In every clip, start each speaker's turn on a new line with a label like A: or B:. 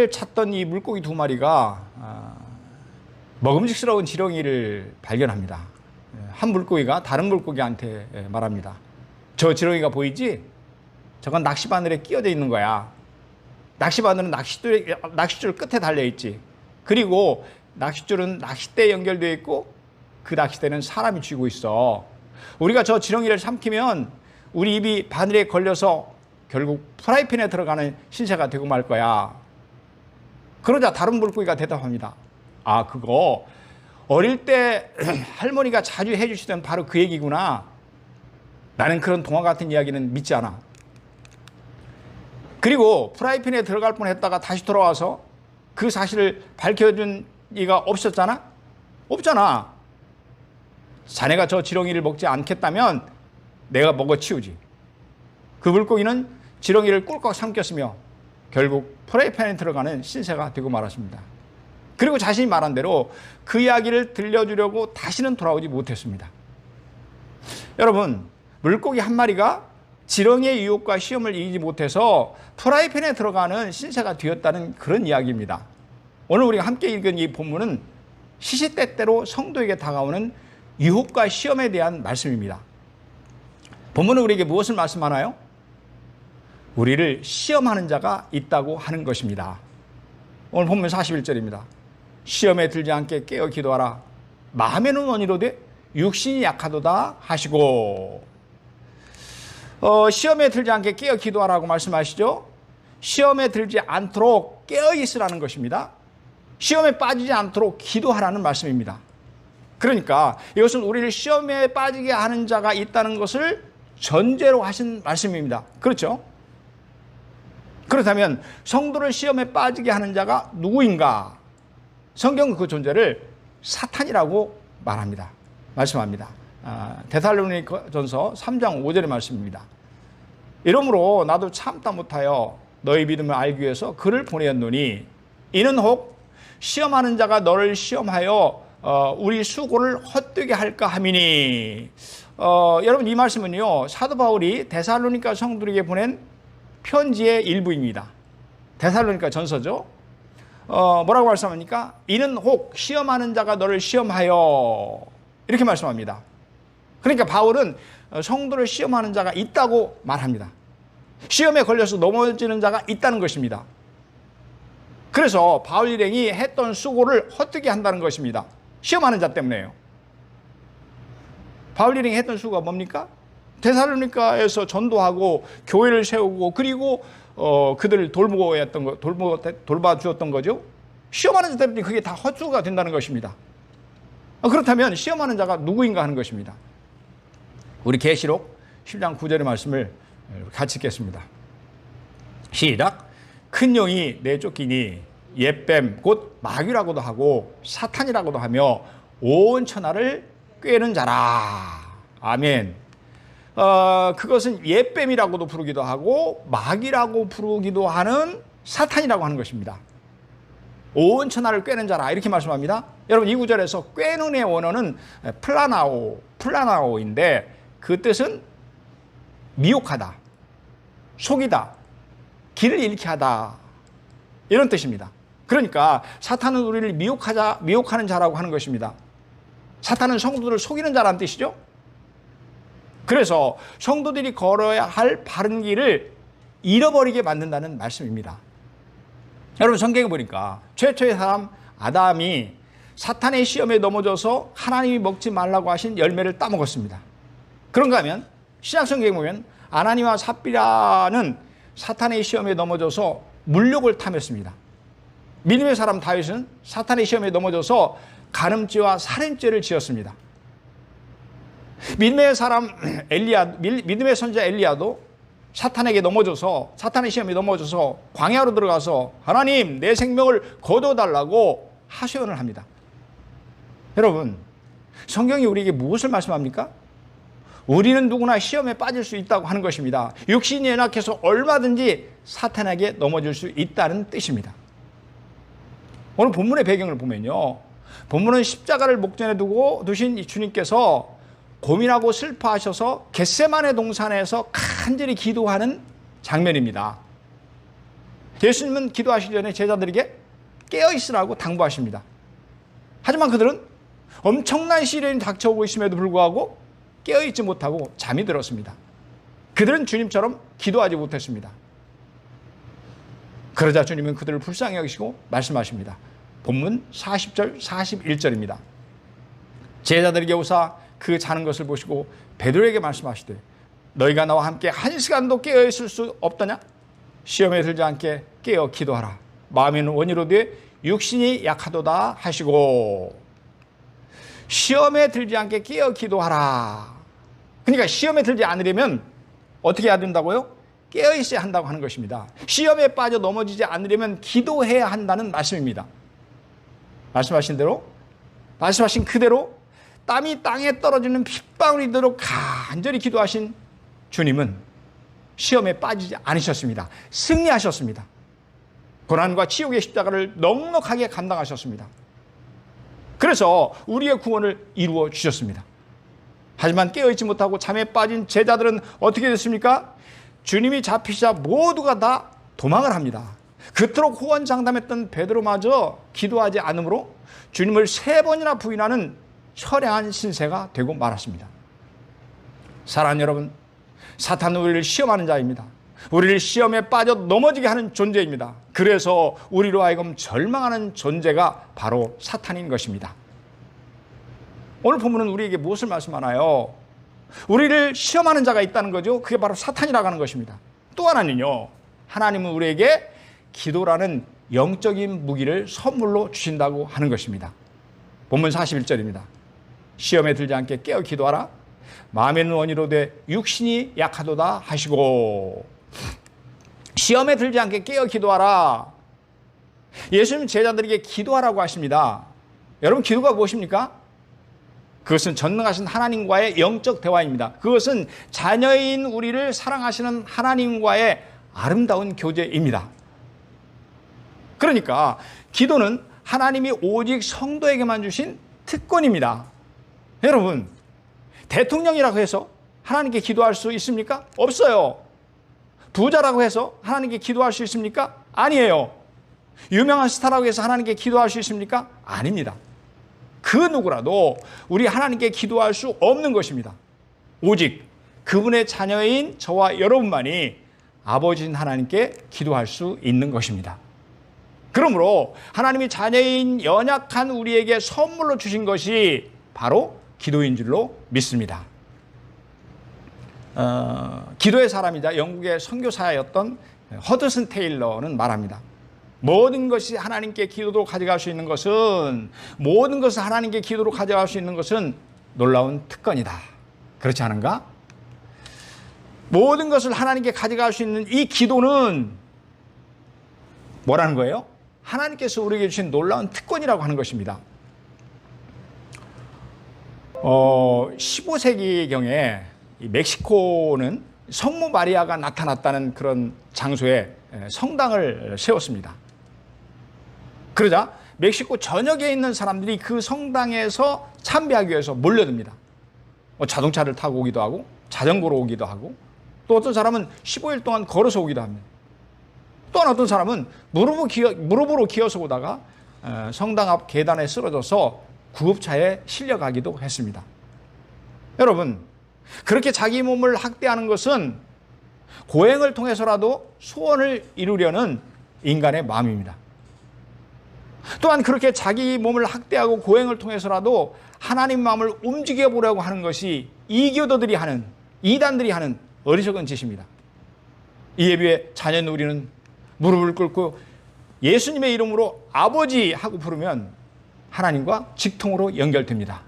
A: 먹이를 찾던 이 물고기 두 마리가 아, 먹음직스러운 지렁이를 발견합니다. 예, 한 물고기가 다른 물고기한테 예, 말합니다. 저 지렁이가 보이지? 저건 낚시바늘에 끼어져 있는 거야. 낚시바늘은 낚싯줄, 낚싯줄 끝에 달려 있지. 그리고 낚싯줄은 낚싯대에 연결되어 있고 그 낚싯대는 사람이 쥐고 있어. 우리가 저 지렁이를 삼키면 우리 입이 바늘에 걸려서 결국 프라이팬에 들어가는 신세가 되고 말 거야. 그러자 다른 물고기가 대답합니다. 아, 그거 어릴 때 할머니가 자주 해주시던 바로 그 얘기구나. 나는 그런 동화 같은 이야기는 믿지 않아. 그리고 프라이팬에 들어갈 뻔 했다가 다시 돌아와서 그 사실을 밝혀준 이가 없었잖아? 없잖아. 자네가 저 지렁이를 먹지 않겠다면 내가 먹어 치우지. 그 물고기는 지렁이를 꿀꺽 삼켰으며 결국 프라이팬에 들어가는 신세가 되고 말았습니다. 그리고 자신이 말한 대로 그 이야기를 들려주려고 다시는 돌아오지 못했습니다. 여러분, 물고기 한 마리가 지렁이의 유혹과 시험을 이기지 못해서 프라이팬에 들어가는 신세가 되었다는 그런 이야기입니다. 오늘 우리가 함께 읽은 이 본문은 시시때때로 성도에게 다가오는 유혹과 시험에 대한 말씀입니다. 본문은 우리에게 무엇을 말씀하나요? 우리를 시험하는 자가 있다고 하는 것입니다. 오늘 본문 41절입니다. 시험에 들지 않게 깨어 기도하라. 마음에는 원이로되 육신이 약하도다 하시고 어, 시험에 들지 않게 깨어 기도하라고 말씀하시죠. 시험에 들지 않도록 깨어 있으라는 것입니다. 시험에 빠지지 않도록 기도하라는 말씀입니다. 그러니까 이것은 우리를 시험에 빠지게 하는 자가 있다는 것을 전제로 하신 말씀입니다. 그렇죠? 그렇다면 성도를 시험에 빠지게 하는 자가 누구인가? 성경은 그 존재를 사탄이라고 말합니다. 말씀합니다. 아, 데살로니가전서 3장 5절의 말씀입니다. 이러므로 나도 참다 못하여 너희 믿음을 알기 위해서 그를 보내었노니 이는 혹 시험하는 자가 너를 시험하여 어, 우리 수고를 헛되게 할까 함이니 어, 여러분 이 말씀은요 사도 바울이 데살로니가 성도에게 보낸 편지의 일부입니다. 데살로니가 전서죠. 어, 뭐라고 말씀합니까? 이는 혹 시험하는 자가 너를 시험하여 이렇게 말씀합니다. 그러니까 바울은 성도를 시험하는 자가 있다고 말합니다. 시험에 걸려서 넘어지는 자가 있다는 것입니다. 그래서 바울 일행이 했던 수고를 헛되게 한다는 것입니다. 시험하는 자 때문에요. 바울 일행이 했던 수고가 뭡니까? 데살로니카에서 전도하고 교회를 세우고 그리고 어, 그들을 돌보였던 거, 돌보, 돌봐 주었던 거죠. 시험하는 자 때문에 그게 다 헛수가 된다는 것입니다. 어, 그렇다면 시험하는 자가 누구인가 하는 것입니다. 우리 계시록 10장 9절의 말씀을 같이 읽겠습니다. 시작. 큰 영이 내쫓기니 옛뱀 곧 마귀라고도 하고 사탄이라고도 하며 온 천하를 꿰는 자라. 아멘. 어, 그것은 옛뱀이라고도 부르기도 하고 마귀라고 부르기도 하는 사탄이라고 하는 것입니다. 온 천하를 꿰는 자라 이렇게 말씀합니다. 여러분 이 구절에서 꿰는의 원어는 플라나오, 플라나오인데 그 뜻은 미혹하다, 속이다, 길을 잃게 하다 이런 뜻입니다. 그러니까 사탄은 우리를 미혹하자, 미혹하는 자라고 하는 것입니다. 사탄은 성도들을 속이는 자라는 뜻이죠. 그래서 성도들이 걸어야 할 바른 길을 잃어버리게 만든다는 말씀입니다. 여러분 성경에 보니까 최초의 사람 아담이 사탄의 시험에 넘어져서 하나님이 먹지 말라고 하신 열매를 따먹었습니다. 그런가 하면 신약 성경에 보면 아나니와 삽비라는 사탄의 시험에 넘어져서 물욕을 탐했습니다. 믿음의 사람 다윗은 사탄의 시험에 넘어져서 간음죄와 살인죄를 지었습니다. 믿음의 사람 엘리야 믿음의 선자 엘리야도 사탄에게 넘어져서 사탄의 시험에 넘어져서 광야로 들어가서 하나님 내 생명을 거둬 달라고 하소연을 합니다. 여러분 성경이 우리에게 무엇을 말씀합니까? 우리는 누구나 시험에 빠질 수 있다고 하는 것입니다. 육신이 연약해서 얼마든지 사탄에게 넘어질 수 있다는 뜻입니다. 오늘 본문의 배경을 보면요. 본문은 십자가를 목전에 두고 두신 주님께서 고민하고 슬퍼하셔서 겟세만의 동산에서 간절히 기도하는 장면입니다. 예수님은 기도하시기 전에 제자들에게 깨어 있으라고 당부하십니다. 하지만 그들은 엄청난 시련이 닥쳐오고 있음에도 불구하고 깨어 있지 못하고 잠이 들었습니다. 그들은 주님처럼 기도하지 못했습니다. 그러자 주님은 그들을 불쌍히 여기시고 말씀하십니다. 본문 40절 41절입니다. 제자들에게 오사 그 자는 것을 보시고 베드로에게 말씀하시되 너희가 나와 함께 한 시간도 깨어 있을 수 없더냐? 시험에 들지 않게 깨어 기도하라. 마음에는 원이로 돼 육신이 약하도다 하시고 시험에 들지 않게 깨어 기도하라. 그러니까 시험에 들지 않으려면 어떻게 해야 된다고요? 깨어 있어야 한다고 하는 것입니다. 시험에 빠져 넘어지지 않으려면 기도해야 한다는 말씀입니다. 말씀하신 대로 말씀하신 그대로 땀이 땅에 떨어지는 핏방울이도록 간절히 기도하신 주님은 시험에 빠지지 않으셨습니다. 승리하셨습니다. 고난과 치욕의 십자가를 넉넉하게 감당하셨습니다. 그래서 우리의 구원을 이루어 주셨습니다. 하지만 깨어있지 못하고 잠에 빠진 제자들은 어떻게 됐습니까? 주님이 잡히자 모두가 다 도망을 합니다. 그토록 호언장담했던 베드로마저 기도하지 않으므로 주님을 세 번이나 부인하는 처량한 신세가 되고 말았습니다. 사랑하는 여러분, 사탄은 우리를 시험하는 자입니다. 우리를 시험에 빠져 넘어지게 하는 존재입니다. 그래서 우리로 하여금 절망하는 존재가 바로 사탄인 것입니다. 오늘 본문은 우리에게 무엇을 말씀하나요? 우리를 시험하는 자가 있다는 거죠. 그게 바로 사탄이라고 하는 것입니다. 또 하나는요. 하나님은 우리에게 기도라는 영적인 무기를 선물로 주신다고 하는 것입니다. 본문 41절입니다. 시험에 들지 않게 깨어 기도하라. 마음에는 원이로 돼 육신이 약하도다 하시고 시험에 들지 않게 깨어 기도하라. 예수님 제자들에게 기도하라고 하십니다. 여러분 기도가 무엇입니까? 그것은 전능하신 하나님과의 영적 대화입니다. 그것은 자녀인 우리를 사랑하시는 하나님과의 아름다운 교제입니다. 그러니까 기도는 하나님이 오직 성도에게만 주신 특권입니다. 여러분, 대통령이라고 해서 하나님께 기도할 수 있습니까? 없어요. 부자라고 해서 하나님께 기도할 수 있습니까? 아니에요. 유명한 스타라고 해서 하나님께 기도할 수 있습니까? 아닙니다. 그 누구라도 우리 하나님께 기도할 수 없는 것입니다. 오직 그분의 자녀인 저와 여러분만이 아버지인 하나님께 기도할 수 있는 것입니다. 그러므로 하나님이 자녀인 연약한 우리에게 선물로 주신 것이 바로 기도인 줄로 믿습니다. 어, 기도의 사람이자 영국의 선교사였던 허드슨 테일러는 말합니다. 모든 것이 하나님께 기도로 가져갈 수 있는 것은 모든 것을 하나님께 기도로 가져갈 수 있는 것은 놀라운 특권이다. 그렇지 않은가? 모든 것을 하나님께 가져갈 수 있는 이 기도는 뭐라는 거예요? 하나님께서 우리에게 주신 놀라운 특권이라고 하는 것입니다. 어, 15세기경에 멕시코는 성모 마리아가 나타났다는 그런 장소에 성당을 세웠습니다. 그러자 멕시코 전역에 있는 사람들이 그 성당에서 참배하기 위해서 몰려듭니다. 뭐 자동차를 타고 오기도 하고 자전거로 오기도 하고 또 어떤 사람은 15일 동안 걸어서 오기도 합니다. 또 어떤 사람은 무릎으로, 기어, 무릎으로 기어서 오다가 성당 앞 계단에 쓰러져서 구급차에 실려가기도 했습니다. 여러분, 그렇게 자기 몸을 학대하는 것은 고행을 통해서라도 소원을 이루려는 인간의 마음입니다. 또한 그렇게 자기 몸을 학대하고 고행을 통해서라도 하나님 마음을 움직여 보려고 하는 것이 이교도들이 하는 이단들이 하는 어리석은 짓입니다. 이에 비해 자녀 우리는 무릎을 꿇고 예수님의 이름으로 아버지 하고 부르면 하나님과 직통으로 연결됩니다.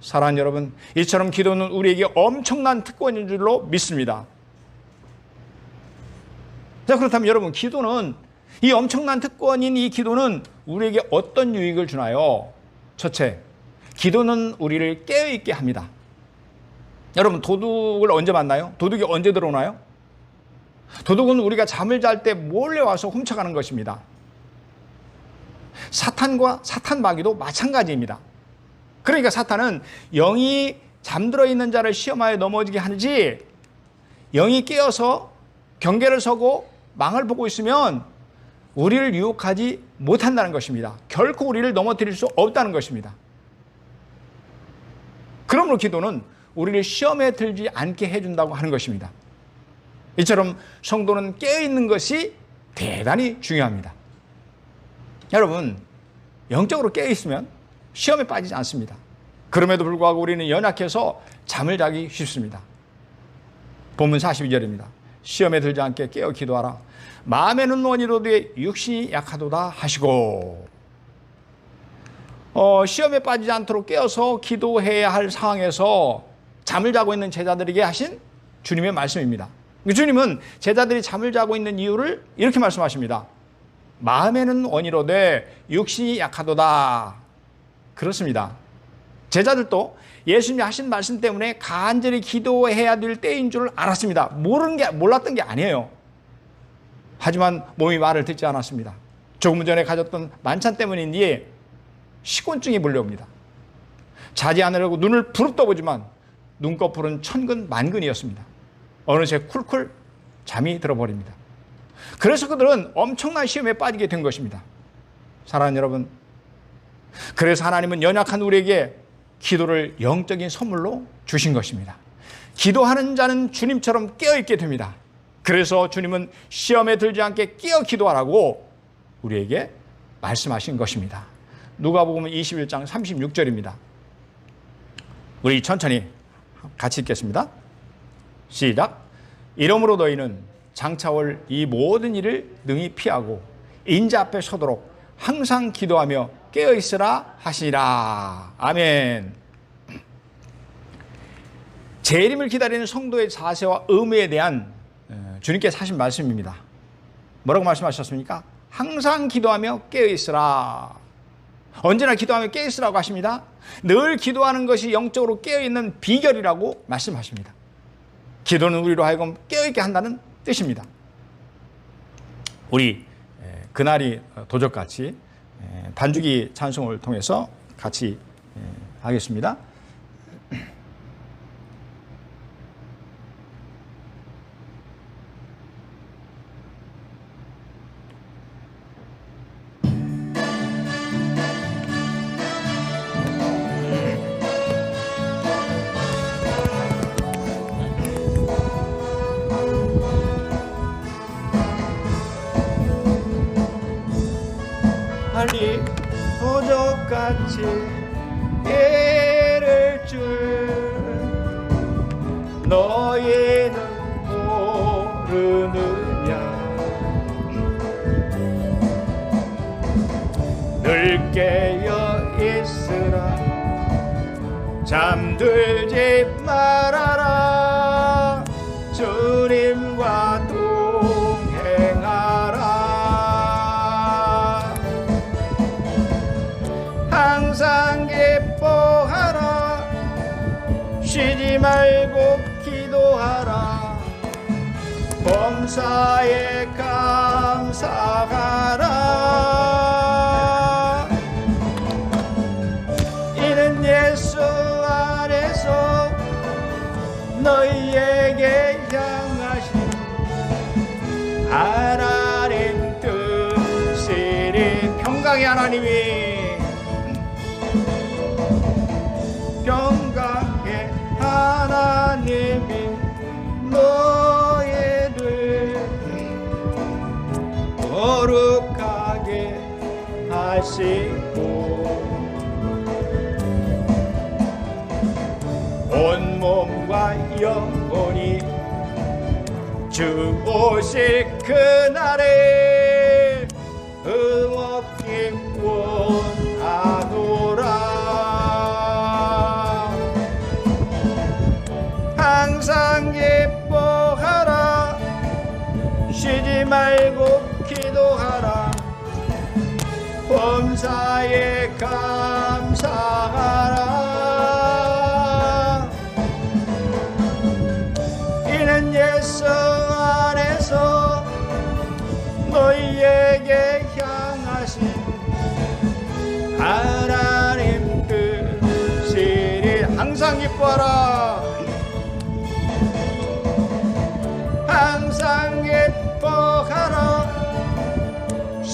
A: 사랑하는 여러분, 이처럼 기도는 우리에게 엄청난 특권인 줄로 믿습니다. 자, 그렇다면 여러분, 기도는 이 엄청난 특권인 이 기도는 우리에게 어떤 유익을 주나요? 첫째, 기도는 우리를 깨어있게 합니다. 여러분, 도둑을 언제 만나요? 도둑이 언제 들어오나요? 도둑은 우리가 잠을 잘 때 몰래 와서 훔쳐가는 것입니다. 사탄과 사탄 마귀도 마찬가지입니다. 그러니까 사탄은 영이 잠들어 있는 자를 시험하여 넘어지게 하지 영이 깨어서 경계를 서고 망을 보고 있으면 우리를 유혹하지 못한다는 것입니다. 결코 우리를 넘어뜨릴 수 없다는 것입니다. 그러므로 기도는 우리를 시험에 들지 않게 해준다고 하는 것입니다. 이처럼 성도는 깨어있는 것이 대단히 중요합니다. 여러분, 영적으로 깨어있으면 시험에 빠지지 않습니다. 그럼에도 불구하고 우리는 연약해서 잠을 자기 쉽습니다. 본문 42절입니다. 시험에 들지 않게 깨어 기도하라. 마음에는 원이로되 육신이 약하도다 하시고 어, 시험에 빠지지 않도록 깨어서 기도해야 할 상황에서 잠을 자고 있는 제자들에게 하신 주님의 말씀입니다. 주님은 제자들이 잠을 자고 있는 이유를 이렇게 말씀하십니다. 마음에는 원이로되 육신이 약하도다. 그렇습니다. 제자들도 예수님이 하신 말씀 때문에 간절히 기도해야 될 때인 줄 알았습니다. 모르는 게 몰랐던 게 아니에요. 하지만 몸이 말을 듣지 않았습니다. 조금 전에 가졌던 만찬 때문인지 식곤증이 몰려옵니다. 자지 않으려고 눈을 부릅 떠보지만 눈꺼풀은 천근 만근이었습니다. 어느새 쿨쿨 잠이 들어버립니다. 그래서 그들은 엄청난 시험에 빠지게 된 것입니다. 사랑하는 여러분, 그래서 하나님은 연약한 우리에게 기도를 영적인 선물로 주신 것입니다. 기도하는 자는 주님처럼 깨어있게 됩니다. 그래서 주님은 시험에 들지 않게 깨어 기도하라고 우리에게 말씀하신 것입니다. 누가복음 21장 36절입니다. 우리 천천히 같이 읽겠습니다. 시작. 이러므로 너희는 장차올 이 모든 일을 능히 피하고 인자 앞에 서도록 항상 기도하며 깨어 있으라 하시니라. 아멘. 재림을 기다리는 성도의 자세와 의무에 대한 어, 주님께서 하신 말씀입니다. 뭐라고 말씀하셨습니까? 항상 기도하며 깨어 있으라. 언제나 기도하며 깨어 있으라고 하십니다. 늘 기도하는 것이 영적으로 깨어 있는 비결이라고 말씀하십니다. 기도는 우리로 하여금 깨어 있게 한다는 뜻입니다. 우리 그날이 도적같이 단주기 찬송을 통해서 같이 하겠습니다. 도적같이 예를 줄 너희는 모르느냐? 늘 깨어 있으라. 잠들지 범 주 오실 그날에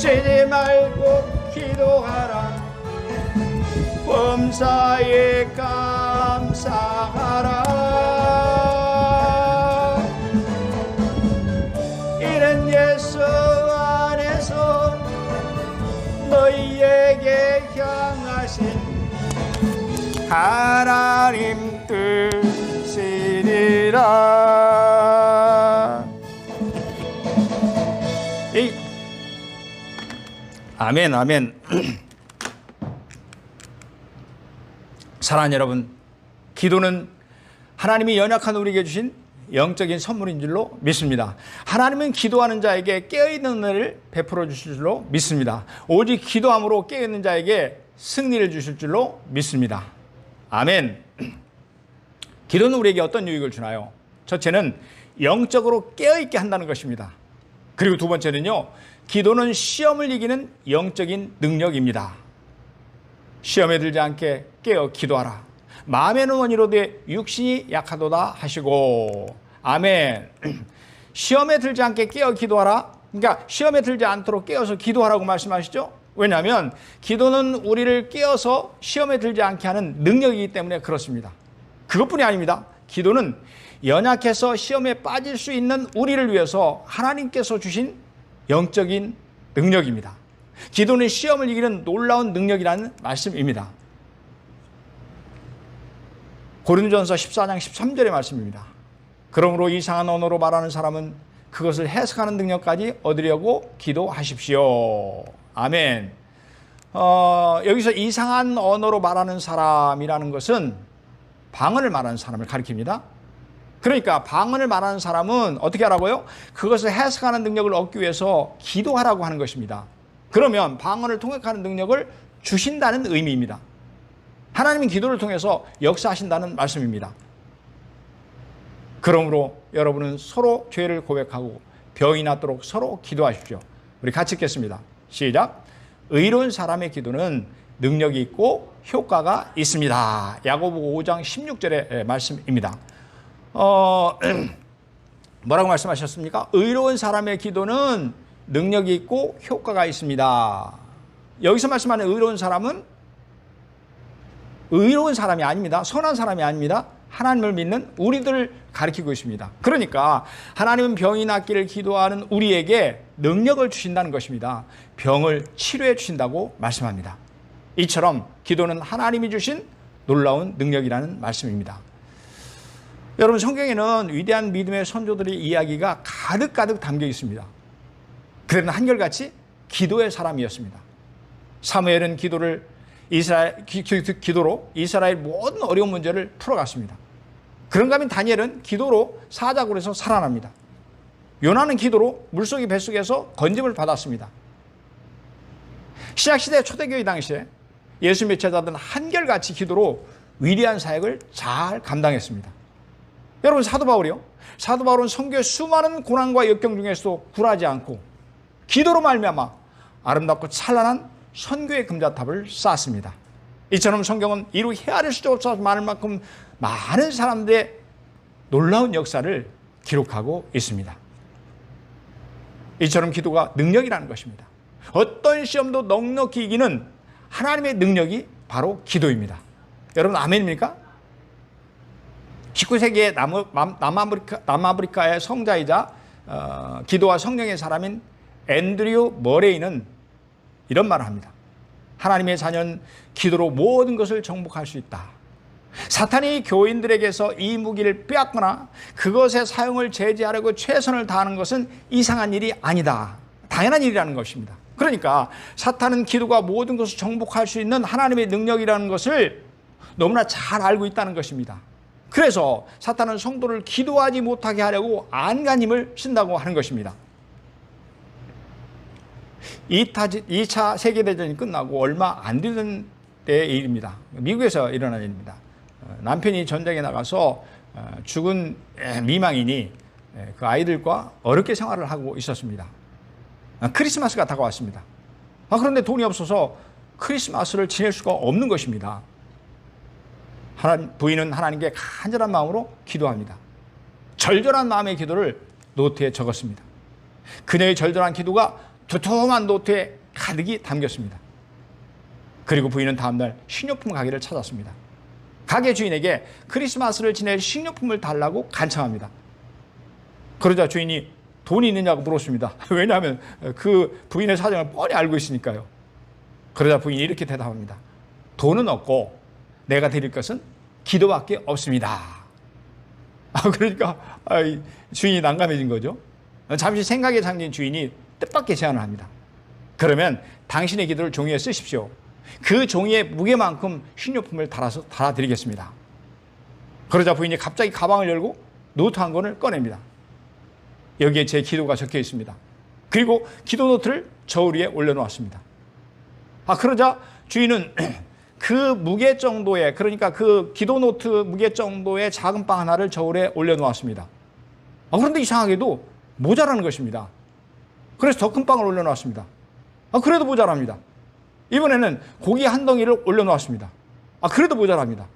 A: 쉬지 말고 기도하라. 범사에 감사하라. 이는 예수 안에서 너희에게 향하신 하나님 뜻이니라 아멘 아멘 사랑하는 여러분 기도는 하나님이 연약한 우리에게 주신 영적인 선물인 줄로 믿습니다. 하나님은 기도하는 자에게 깨어있는 은혜를 베풀어 주실 줄로 믿습니다. 오직 기도함으로 깨어있는 자에게 승리를 주실 줄로 믿습니다. 아멘. 기도는 우리에게 어떤 유익을 주나요? 첫째는 영적으로 깨어있게 한다는 것입니다. 그리고 두 번째는요, 기도는 시험을 이기는 영적인 능력입니다. 시험에 들지 않게 깨어 기도하라. 마음에는 원이로되 육신이 약하도다 하시고 아멘. 시험에 들지 않게 깨어 기도하라. 그러니까 시험에 들지 않도록 깨어서 기도하라고 말씀하시죠. 왜냐하면 기도는 우리를 깨어서 시험에 들지 않게 하는 능력이기 때문에 그렇습니다. 그것뿐이 아닙니다. 기도는 연약해서 시험에 빠질 수 있는 우리를 위해서 하나님께서 주신 영적인 능력입니다. 기도는 시험을 이기는 놀라운 능력이라는 말씀입니다. 고린도전서 14장 13절의 말씀입니다. 그러므로 이상한 언어로 말하는 사람은 그것을 해석하는 능력까지 얻으려고 기도하십시오. 아멘. 어, 여기서 이상한 언어로 말하는 사람이라는 것은 방언을 말하는 사람을 가리킵니다. 그러니까 방언을 말하는 사람은 어떻게 하라고요? 그것을 해석하는 능력을 얻기 위해서 기도하라고 하는 것입니다. 그러면 방언을 통역하는 능력을 주신다는 의미입니다. 하나님은 기도를 통해서 역사하신다는 말씀입니다. 그러므로 여러분은 서로 죄를 고백하고 병이 낫도록 서로 기도하십시오. 우리 같이 읽겠습니다. 시작. 의로운 사람의 기도는 능력이 있고 효과가 있습니다. 야고보 5장 16절의 말씀입니다. 어, 뭐라고 말씀하셨습니까? 의로운 사람의 기도는 능력이 있고 효과가 있습니다. 여기서 말씀하는 의로운 사람은 의로운 사람이 아닙니다. 선한 사람이 아닙니다. 하나님을 믿는 우리들을 가리키고 있습니다. 그러니까 하나님은 병이 낫기를 기도하는 우리에게 능력을 주신다는 것입니다. 병을 치료해 주신다고 말씀합니다. 이처럼 기도는 하나님이 주신 놀라운 능력이라는 말씀입니다. 여러분 성경에는 위대한 믿음의 선조들의 이야기가 가득가득 담겨 있습니다. 그들은 한결같이 기도의 사람이었습니다. 사무엘은 기도를 이스라엘 기, 기, 도로 이스라엘 모든 어려운 문제를 풀어갔습니다. 그런가 하면 다니엘은 기도로 사자굴에서 살아납니다. 요나는 기도로 물속의 뱃속에서 건짐을 받았습니다. 신약시대 초대교회 당시에 예수님의 제자들은 한결같이 기도로 위대한 사역을 잘 감당했습니다. 여러분 사도 바울이요. 사도 바울은 성교의 수많은 고난과 역경 중에서도 굴하지 않고 기도로 말미암아 아름답고 찬란한 선교의 금자탑을 쌓았습니다. 이처럼 성경은 이루 헤아릴 수 없어 많을 만큼 많은 사람들의 놀라운 역사를 기록하고 있습니다. 이처럼 기도가 능력이라는 것입니다. 어떤 시험도 넉넉히 이기는 하나님의 능력이 바로 기도입니다. 여러분 아멘입니까? 19세기의 남아프리카, 남아프리카의 성자이자 어, 기도와 성령의 사람인 앤드류 머레이는 이런 말을 합니다. 하나님의 자녀는 기도로 모든 것을 정복할 수 있다. 사탄이 교인들에게서 이 무기를 빼앗거나 그것의 사용을 제지하려고 최선을 다하는 것은 이상한 일이 아니다. 당연한 일이라는 것입니다. 그러니까 사탄은 기도가 모든 것을 정복할 수 있는 하나님의 능력이라는 것을 너무나 잘 알고 있다는 것입니다. 그래서 사탄은 성도를 기도하지 못하게 하려고 안간힘을 쓴다고 하는 것입니다. 2차, 2차 세계대전이 끝나고 얼마 안 되는 때의 일입니다. 미국에서 일어난 일입니다. 어, 남편이 전쟁에 나가서 어, 죽은 미망인이 그 아이들과 어렵게 생활을 하고 있었습니다. 아, 크리스마스가 다가왔습니다. 아, 그런데 돈이 없어서 크리스마스를 지낼 수가 없는 것입니다. 하나님, 부인은 하나님께 간절한 마음으로 기도합니다. 절절한 마음의 기도를 노트에 적었습니다. 그녀의 절절한 기도가 두툼한 노트에 가득이 담겼습니다. 그리고 부인은 다음날 식료품 가게를 찾았습니다. 가게 주인에게 크리스마스를 지낼 식료품을 달라고 간청합니다. 그러자 주인이 돈이 있느냐고 물었습니다. 왜냐하면 그 부인의 사정을 뻔히 알고 있으니까요. 그러자 부인이 이렇게 대답합니다. 돈은 없고 내가 드릴 것은 기도밖에 없습니다. 아, 그러니까 아이, 주인이 난감해진 거죠. 잠시 생각에 잠긴 주인이 뜻밖의 제안을 합니다. 그러면 당신의 기도를 종이에 쓰십시오. 그 종이의 무게만큼 식료품을 달아서 달아드리겠습니다. 그러자 부인이 갑자기 가방을 열고 노트 한 권을 꺼냅니다. 여기에 제 기도가 적혀 있습니다. 그리고 기도 노트를 저울 위에 올려놓았습니다. 아 그러자 주인은 그 무게 정도의 그러니까 그 기도 노트 무게 정도의 작은 빵 하나를 저울에 올려놓았습니다. 아, 그런데 이상하게도 모자라는 것입니다. 그래서 더 큰 빵을 올려놓았습니다. 아, 그래도 모자랍니다. 이번에는 고기 한 덩이를 올려놓았습니다. 아, 그래도 모자랍니다.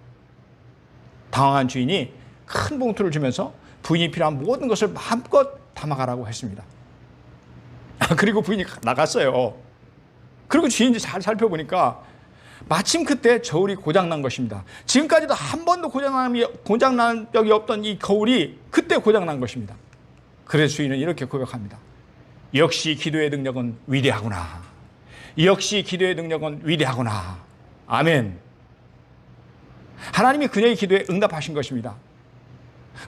A: 당황한 주인이 큰 봉투를 주면서 부인이 필요한 모든 것을 마음껏 담아가라고 했습니다. 아, 그리고 부인이 나갔어요. 그리고 주인이 잘 살펴보니까 마침 그때 저울이 고장난 것입니다. 지금까지도 한 번도 고장난, 고장난 적이 없던 이 거울이 그때 고장난 것입니다. 그래서 주인은 이렇게 고백합니다. 역시 기도의 능력은 위대하구나. 역시 기도의 능력은 위대하구나. 아멘. 하나님이 그녀의 기도에 응답하신 것입니다.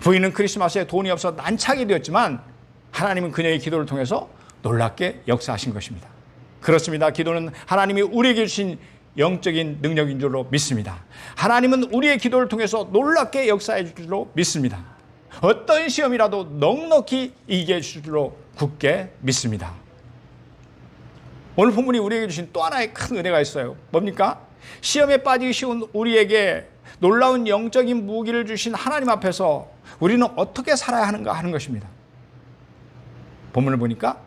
A: 부인은 크리스마스에 돈이 없어 난착이 되었지만 하나님은 그녀의 기도를 통해서 놀랍게 역사하신 것입니다. 그렇습니다. 기도는 하나님이 우리에게 주신 영적인 능력인 줄로 믿습니다. 하나님은 우리의 기도를 통해서 놀랍게 역사해 줄 줄로 믿습니다. 어떤 시험이라도 넉넉히 이기게 줄 줄로 굳게 믿습니다. 오늘 본문이 우리에게 주신 또 하나의 큰 은혜가 있어요. 뭡니까? 시험에 빠지기 쉬운 우리에게 놀라운 영적인 무기를 주신 하나님 앞에서 우리는 어떻게 살아야 하는가 하는 것입니다. 본문을 보니까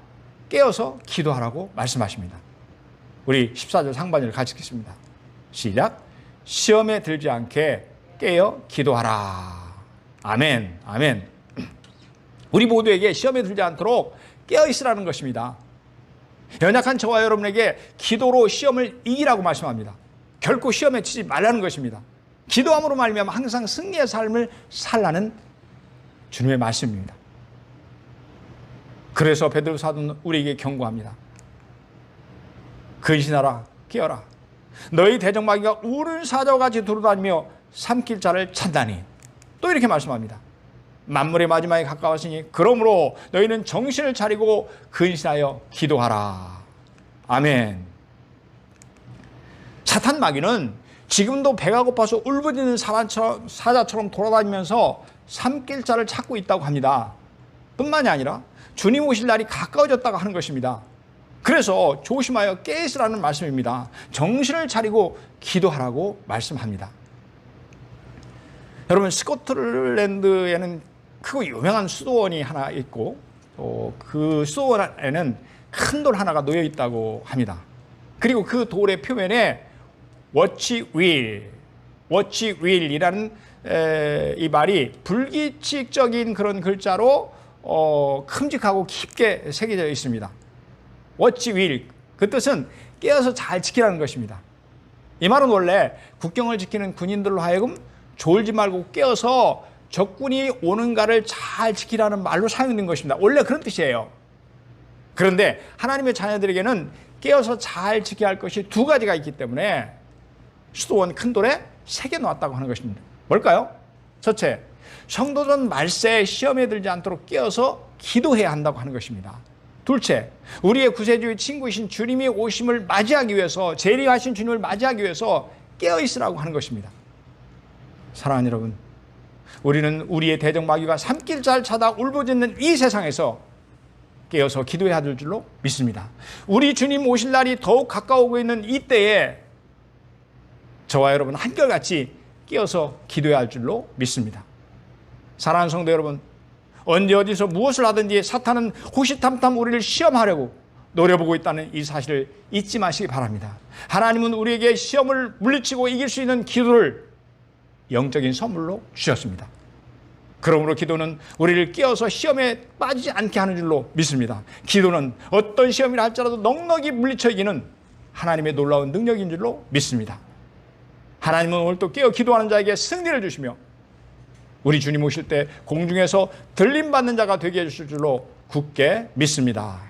A: 깨어서 기도하라고 말씀하십니다. 우리 14절 상반절 같이 읽겠습니다. 시작. 시험에 들지 않게 깨어 기도하라. 아멘. 아멘. 우리 모두에게 시험에 들지 않도록 깨어 있으라는 것입니다. 연약한 저와 여러분에게 기도로 시험을 이기라고 말씀합니다. 결코 시험에 치지 말라는 것입니다. 기도함으로 말미암아 항상 승리의 삶을 살라는 주님의 말씀입니다. 그래서 베드로 사도는 우리에게 경고합니다. 근신하라 깨어라 너희 대적마귀가 우는 사자같이 두루다니며 삼킬 자를 찾다니 또 이렇게 말씀합니다. 만물의 마지막에 가까웠으니 그러므로 너희는 정신을 차리고 근신하여 기도하라. 아멘. 사탄 마귀는 지금도 배가 고파서 울부짖는 사자처럼, 사자처럼 돌아다니면서 삼킬 자를 찾고 있다고 합니다. 뿐만이 아니라 주님 오실 날이 가까워졌다고 하는 것입니다. 그래서 조심하여 깨있으라는 말씀입니다. 정신을 차리고 기도하라고 말씀합니다. 여러분 스코틀랜드에는 크고 유명한 수도원이 하나 있고 그 수도원에는 큰 돌 하나가 놓여 있다고 합니다. 그리고 그 돌의 표면에 Watch will, Watch will이라는 이 말이 불규칙적인 그런 글자로 어, 큼직하고 깊게 새겨져 있습니다. Watch will 그 뜻은 깨어서 잘 지키라는 것입니다. 이 말은 원래 국경을 지키는 군인들로 하여금 졸지 말고 깨어서 적군이 오는가를 잘 지키라는 말로 사용된 것입니다. 원래 그런 뜻이에요. 그런데 하나님의 자녀들에게는 깨어서 잘 지켜야 할 것이 두 가지가 있기 때문에 수도원 큰 돌에 새겨 놓았다고 하는 것입니다. 뭘까요? 첫째, 성도전 말세에 시험에 들지 않도록 깨어서 기도해야 한다고 하는 것입니다. 둘째, 우리의 구세주의 친구이신 주님이 오심을 맞이하기 위해서 재림하신 주님을 맞이하기 위해서 깨어 있으라고 하는 것입니다. 사랑하는 여러분, 우리는 우리의 대적 마귀가 삼킬 잘 차다 울부짖는 이 세상에서 깨어서 기도해야 될 줄로 믿습니다. 우리 주님 오실 날이 더욱 가까워오고 있는 이 때에 저와 여러분 한결같이 깨어서 기도해야 할 줄로 믿습니다. 사랑하는 성도 여러분, 언제 어디서 무엇을 하든지 사탄은 호시탐탐 우리를 시험하려고 노려보고 있다는 이 사실을 잊지 마시기 바랍니다. 하나님은 우리에게 시험을 물리치고 이길 수 있는 기도를 영적인 선물로 주셨습니다. 그러므로 기도는 우리를 끼어서 시험에 빠지지 않게 하는 줄로 믿습니다. 기도는 어떤 시험이라 할지라도 넉넉히 물리쳐 이기는 하나님의 놀라운 능력인 줄로 믿습니다. 하나님은 오늘 또 깨어 기도하는 자에게 승리를 주시며 우리 주님 오실 때 공중에서 들림받는 자가 되게 해주실 줄로 굳게 믿습니다.